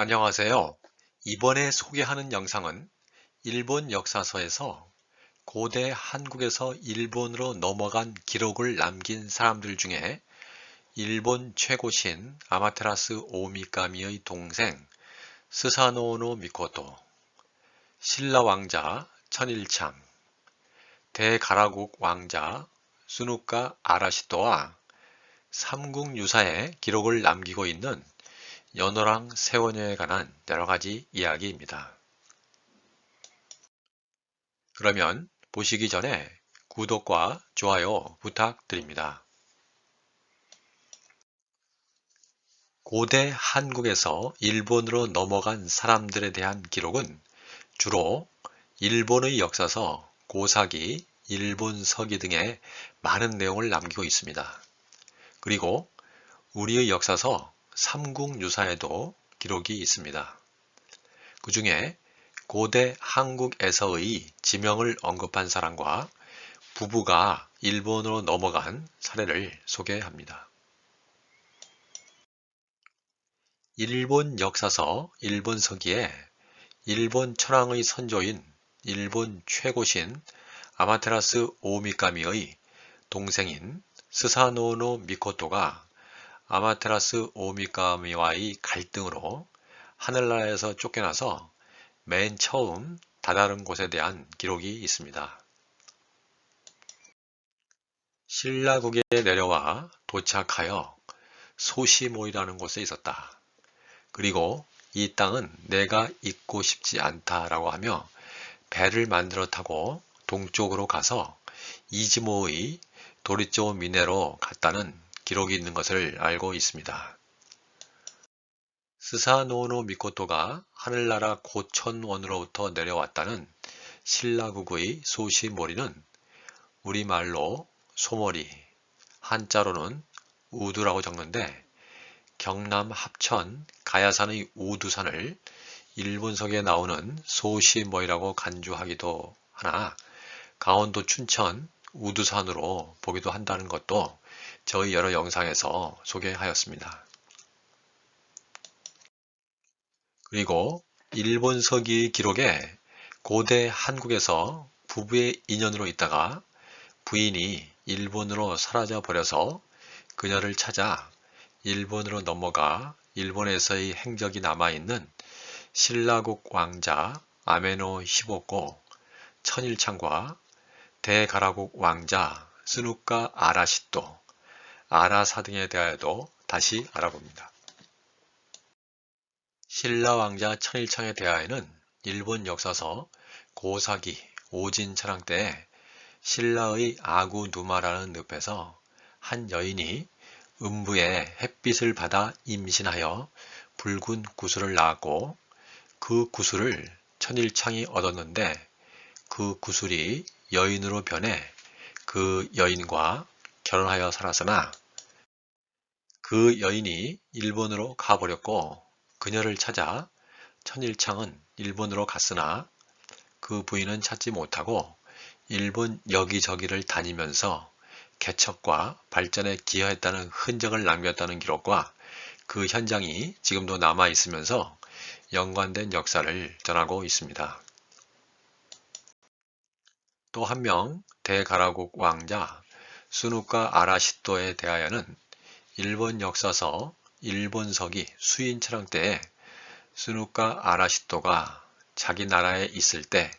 안녕하세요. 이번에 소개하는 영상은 일본 역사서에서 고대 한국에서 일본으로 넘어간 기록을 남긴 사람들 중에 일본 최고신 아마테라스 오미카미의 동생 스사노오노 미코토, 신라 왕자 천일창, 대가라국 왕자 수누카 아라시토와 삼국 유사의 기록을 남기고 있는 연호랑 세원여에 관한 여러가지 이야기입니다. 그러면 보시기 전에 구독과 좋아요 부탁드립니다. 고대 한국에서 일본으로 넘어간 사람들에 대한 기록은 주로 일본의 역사서, 고사기, 일본서기 등의 많은 내용을 남기고 있습니다. 그리고 우리의 역사서, 삼국유사에도 기록이 있습니다. 그 중에 고대 한국에서의 지명을 언급한 사람과 부부가 일본으로 넘어간 사례를 소개합니다. 일본 역사서 일본 서기에 일본 천황의 선조인 일본 최고신 아마테라스 오미카미의 동생인 스사노노 미코토가 아마테라스 오미카미와의 갈등으로 하늘나라에서 쫓겨나서 맨 처음 다다른 곳에 대한 기록이 있습니다. 신라국에 내려와 도착하여 소시모이라는 곳에 있었다. 그리고 이 땅은 내가 있고 싶지 않다라고 하며 배를 만들어 타고 동쪽으로 가서 이즈모의 도리조 미네로 갔다는 기록이 있는 것을 알고 있습니다. 스사노노 미코토가 하늘나라 고천원으로부터 내려왔다는 신라국의 소시모리는 우리말로 소머리, 한자로는 우두라고 적는데 경남 합천 가야산의 우두산을 일본석에 나오는 소시모이라고 간주하기도 하나 강원도 춘천 우두산으로 보기도 한다는 것도 저희 여러 영상에서 소개하였습니다. 그리고 일본 서기 기록에 고대 한국에서 부부의 인연으로 있다가 부인이 일본으로 사라져 버려서 그녀를 찾아 일본으로 넘어가 일본에서의 행적이 남아있는 신라국 왕자 아메노 히보코 천일창과 대가라국 왕자 스누카 아라시토 아라사 등에 대하여도 다시 알아봅니다. 신라 왕자 천일창에 대하여는 일본 역사서 고사기 오진 차랑 때에 신라의 아구 누마라는 늪에서 한 여인이 음부에 햇빛을 받아 임신하여 붉은 구슬을 낳았고 그 구슬을 천일창이 얻었는데 그 구슬이 여인으로 변해 그 여인과 결혼하여 살았으나 그 여인이 일본으로 가버렸고 그녀를 찾아 천일창은 일본으로 갔으나 그 부인은 찾지 못하고 일본 여기저기를 다니면서 개척과 발전에 기여했다는 흔적을 남겼다는 기록과 그 현장이 지금도 남아 있으면서 연관된 역사를 전하고 있습니다. 또 한 명 대가라국 왕자 수누카 아라시토에 대하여는 일본 역사서 일본서기 수인철랑 때에 수누카 아라시토가 자기 나라에 있을 때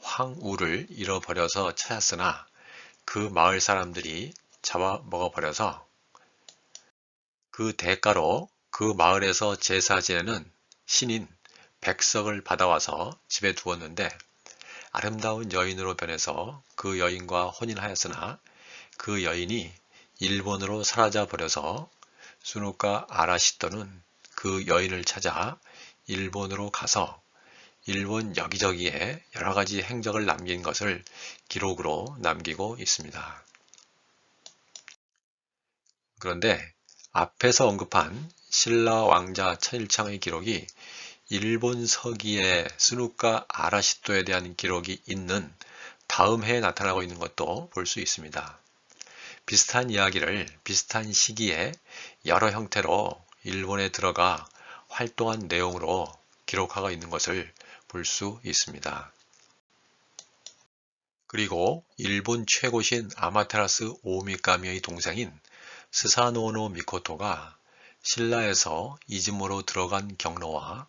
황우를 잃어버려서 찾았으나 그 마을 사람들이 잡아 먹어버려서 그 대가로 그 마을에서 제사 지내는 신인 백석을 받아와서 집에 두었는데 아름다운 여인으로 변해서 그 여인과 혼인하였으나 그 여인이 일본으로 사라져 버려서 수누카 아라시토는 그 여인을 찾아 일본으로 가서 일본 여기저기에 여러 가지 행적을 남긴 것을 기록으로 남기고 있습니다. 그런데 앞에서 언급한 신라 왕자 천일창의 기록이 일본 서기의 스누카 아라시토에 대한 기록이 있는 다음 해에 나타나고 있는 것도 볼 수 있습니다. 비슷한 이야기를 비슷한 시기에 여러 형태로 일본에 들어가 활동한 내용으로 기록하고 있는 것을 볼 수 있습니다. 그리고 일본 최고신 아마테라스 오미카미의 동생인 스사노노 미코토가 신라에서 이즈모로 들어간 경로와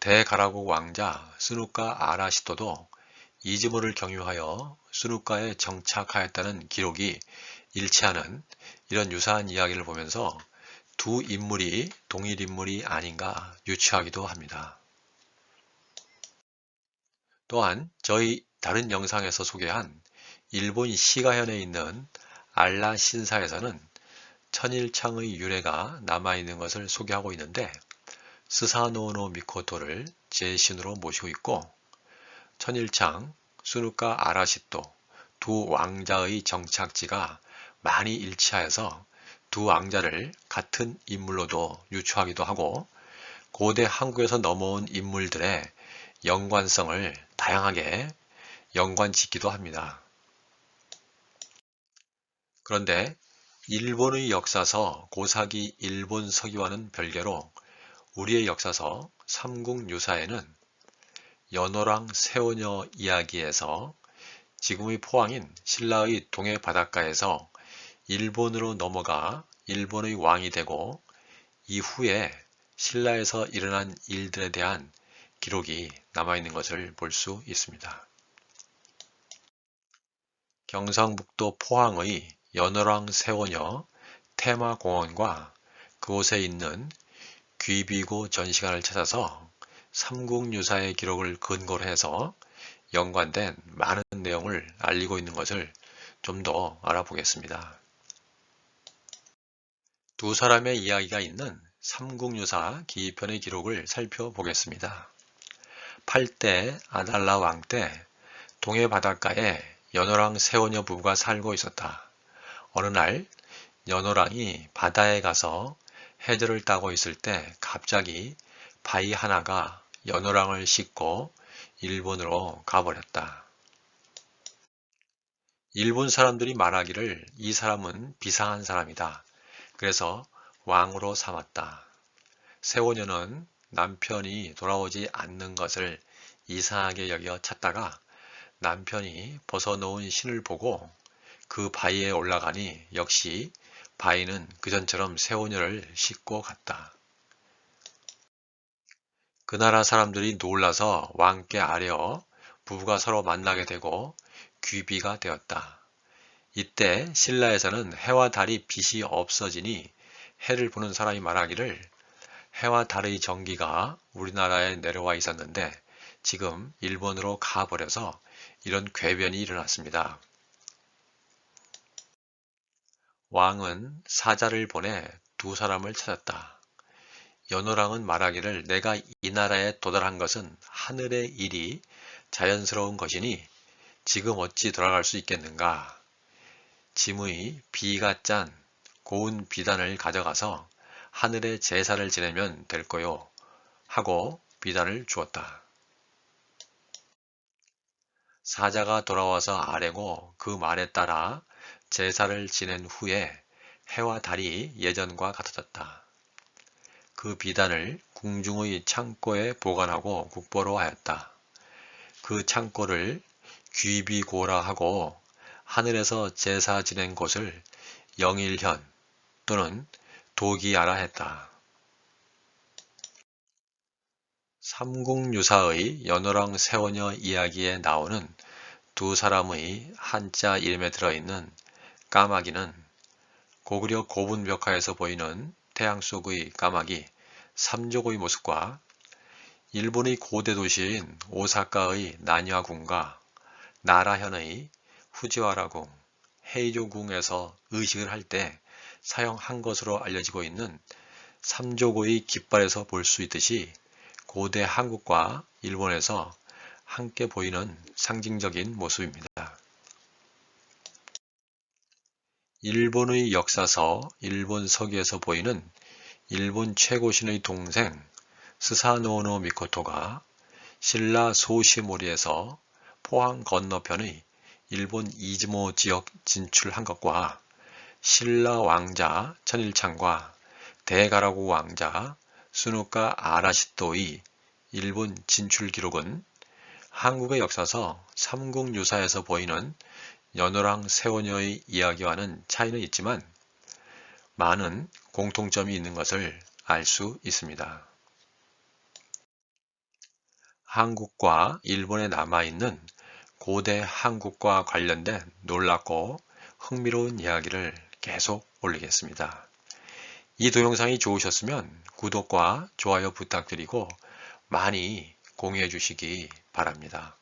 대가라국 왕자 스누카 아라시토도 이즈모를 경유하여 스누카에 정착하였다는 기록이 일치하는 이런 유사한 이야기를 보면서 두 인물이 동일 인물이 아닌가 유추하기도 합니다. 또한 저희 다른 영상에서 소개한 일본 시가현에 있는 알라 신사에서는 천일창의 유래가 남아있는 것을 소개하고 있는데 스사노노 미코토를 제신으로 모시고 있고 천일창, 수누카 아라시토 두 왕자의 정착지가 많이 일치하여서 두 왕자를 같은 인물로도 유추하기도 하고 고대 한국에서 넘어온 인물들의 연관성을 다양하게 연관 짓기도 합니다. 그런데 일본의 역사서 고사기 일본 서기와는 별개로 우리의 역사서 삼국유사에는 연호랑 세오녀 이야기에서 지금의 포항인 신라의 동해 바닷가에서 일본으로 넘어가 일본의 왕이 되고 이후에 신라에서 일어난 일들에 대한 기록이 남아있는 것을 볼 수 있습니다. 경상북도 포항의 연어랑 세원여 테마공원과 그곳에 있는 귀비고 전시관을 찾아서 삼국유사의 기록을 근거로 해서 연관된 많은 내용을 알리고 있는 것을 좀 더 알아보겠습니다. 두 사람의 이야기가 있는 삼국유사 기편의 기록을 살펴보겠습니다. 8대 아달라 왕 때 동해 바닷가에 연호랑 세원여 부부가 살고 있었다. 어느 날 연호랑이 바다에 가서 해저를 따고 있을 때 갑자기 바위 하나가 연호랑을 싣고 일본으로 가버렸다. 일본 사람들이 말하기를 이 사람은 비상한 사람이다. 그래서 왕으로 삼았다. 세원녀는 남편이 돌아오지 않는 것을 이상하게 여겨 찾다가 남편이 벗어놓은 신을 보고 그 바위에 올라가니 역시 바위는 그전처럼 세원녀를 싣고 갔다. 그 나라 사람들이 놀라서 왕께 아뢰어 부부가 서로 만나게 되고 귀비가 되었다. 이때 신라에서는 해와 달이 빛이 없어지니 해를 보는 사람이 말하기를 해와 달의 전기가 우리나라에 내려와 있었는데 지금 일본으로 가버려서 이런 궤변이 일어났습니다. 왕은 사자를 보내 두 사람을 찾았다. 연호랑은 말하기를 내가 이 나라에 도달한 것은 하늘의 일이 자연스러운 것이니 지금 어찌 돌아갈 수 있겠는가. 짐의 비가 짠 고운 비단을 가져가서 하늘에 제사를 지내면 될 거요. 하고 비단을 주었다. 사자가 돌아와서 아래고 그 말에 따라 제사를 지낸 후에 해와 달이 예전과 같아졌다. 그 비단을 궁중의 창고에 보관하고 국보로 하였다. 그 창고를 귀비고라 하고 하늘에서 제사 지낸 곳을 영일현 또는 도기아라 했다. 삼국유사의 연호랑 세원여 이야기에 나오는 두 사람의 한자 이름에 들어있는 까마귀는 고구려 고분벽화에서 보이는 태양 속의 까마귀 삼조고의 모습과 일본의 고대 도시인 오사카의 난야궁과 나라현의 후지와라궁, 헤이조궁에서 의식을 할 때 사용한 것으로 알려지고 있는 삼조고의 깃발에서 볼 수 있듯이 고대 한국과 일본에서 함께 보이는 상징적인 모습입니다. 일본의 역사서 일본 서기에서 보이는 일본 최고신의 동생 스사노노 미코토가 신라 소시모리에서 포항 건너편의 일본 이즈모 지역 진출한 것과 신라 왕자 천일창과 대가라구 왕자 스누카 아라시토의 일본 진출 기록은 한국의 역사서 삼국유사에서 보이는 연호랑 세원녀의 이야기와는 차이는 있지만 많은 공통점이 있는 것을 알 수 있습니다. 한국과 일본에 남아있는 고대 한국과 관련된 놀랍고 흥미로운 이야기를 계속 올리겠습니다. 이 동영상이 좋으셨으면 구독과 좋아요 부탁드리고 많이 공유해 주시기 바랍니다.